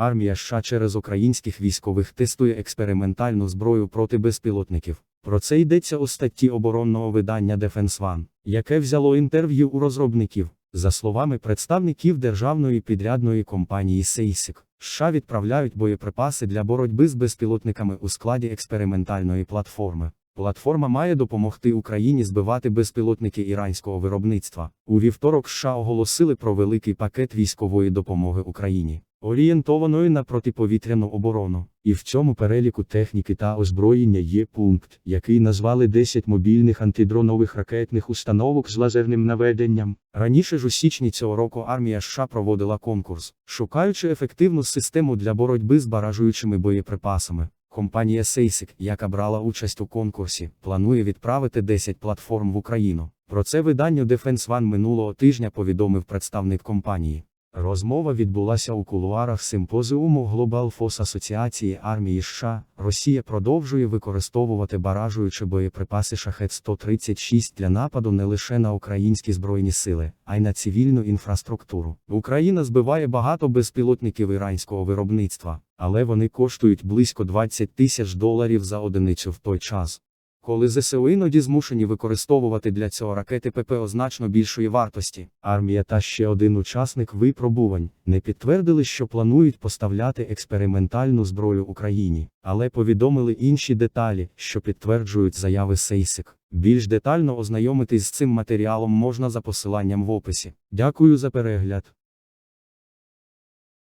Армія США через українських військових тестує експериментальну зброю проти безпілотників. Про це йдеться у статті оборонного видання Defense One, яке взяло інтерв'ю у розробників. За словами представників державної підрядної компанії SAISIC, США відправляють боєприпаси для боротьби з безпілотниками у складі експериментальної платформи. Платформа має допомогти Україні збивати безпілотники іранського виробництва. У вівторок США оголосили про великий пакет військової допомоги Україні, орієнтованої на протиповітряну оборону. І в цьому переліку техніки та озброєння є пункт, який назвали 10 мобільних антидронових ракетних установок з лазерним наведенням. Раніше ж у січні цього року армія США проводила конкурс, шукаючи ефективну систему для боротьби з баражуючими боєприпасами. Компанія SAISIC, яка брала участь у конкурсі, планує відправити 10 платформ в Україну. Про це виданню Defense One минулого тижня повідомив представник компанії. Розмова відбулася у кулуарах симпозіуму Global Force Асоціації армії США. Росія продовжує використовувати баражуючі боєприпаси шахет 136 для нападу не лише на українські збройні сили, а й на цивільну інфраструктуру. Україна збиває багато безпілотників іранського виробництва, але вони коштують близько 20 тисяч доларів за одиницю в той час. Коли ЗСУ іноді змушені використовувати для цього ракети ППО значно більшої вартості, армія та ще один учасник випробувань не підтвердили, що планують поставляти експериментальну зброю Україні, але повідомили інші деталі, що підтверджують заяви Сейсик. Більш детально ознайомитись з цим матеріалом можна за посиланням в описі. Дякую за перегляд.